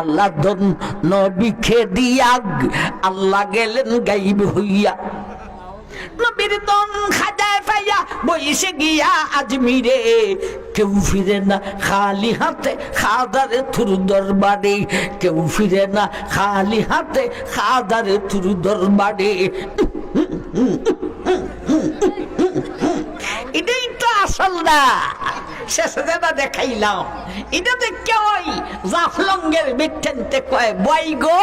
আল্লাহ দন নবীকে দিয়া আল্লাহ গেলেন গাইব হইয়া। নবীর গিয়া কেউ ফিরে না খালি হাতে কেউ ফিরে না খালি হাতে তো না। শেষে দেখাইলাম। এটা দেখে ওই বিটেনতে কয় বই গো,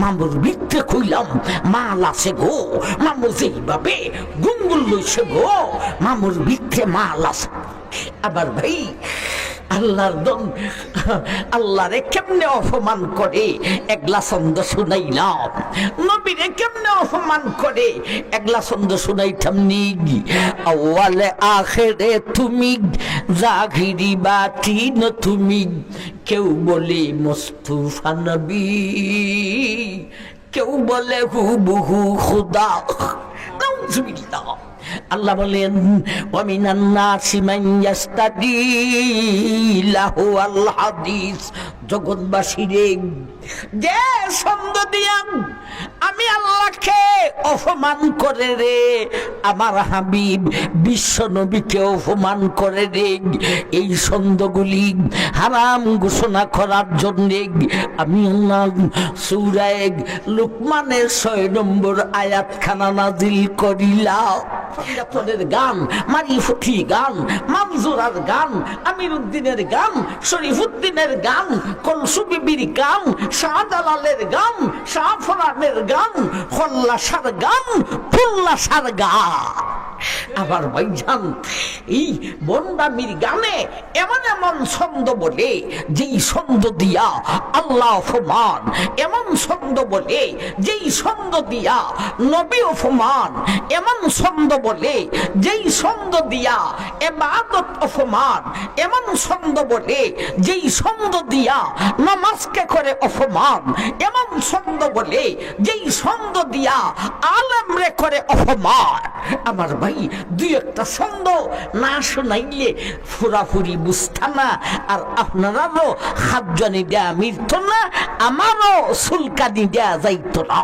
মামুর বিটে কইলাম, মাল আছে গো মামু যেইভাবে গুঙ্গুল লইছে গো, মামুর বিটে মাল আছে। আবার ভাই, আল্লাহর দন আল্লাহরে কেমনে অপমান করে? একলা ছন্দ শুনাইলাম। নবীরে কেমনে অপমান করে? একলা ছন্দ শুনাইতাম নিগি আওয়ালে আখেরে তুমি জাগিরি ন তুমি, কেউ বলে মুস্তুফা কেউ বলে হু বহু খুদা আল্লাহ বলেন অমিনান্না সিমাইয়াস্তাদি লাহু আল্লাহ হাদিস। জগৎবাসী রে। যে ছন্দ দিয়া আমি আল্লাহকে অপমান করে রে। আমার হাবিব বিশ্ব নবীকে অপমান করে রে। এই ছন্দগুলি হারাম ঘোষণা করার জন্য আমি আল্লাহ সৌরায় লুকমানের ছয় নম্বর আয়াতখানা নাজিল করিলাম। আপনাদের গান মারিফুটি গান, মামজুরার গান আমির উদ্দিনের গান শরীফ উদ্দিনের গান কলসু বিবির গান, শাহজালালের গান, শাহফরানের গান হল্লাসার গান ফুল্লাসার গান। আবার ভাইজান এই বন্ডামির গানে এমন এমন ছন্দ বলে, যেই ছন্দ দিয়া আল্লাহ অপমান। এমন ছন্দ বলে, যেই ছন্দ দিয়া নবী অপমান। এমন ছন্দ বলে, যেই ছন্দ দিয়া এবাদত অপমান। এমন ছন্দ বলে, যেই ছন্দ দিয়া নামাজকে করে অপমান। এমন ছন্দ বলে, যেই ছন্দ দিয়া আলম রে করে অপমান। আমার ভাই, দুই একটা ছন্দ না শোনাইলে ফুরাফুরি বুঝতানা আর আপনারাও হাত দেয়া মিলত না, আমারও সুলকানি দেয়া যাইত না।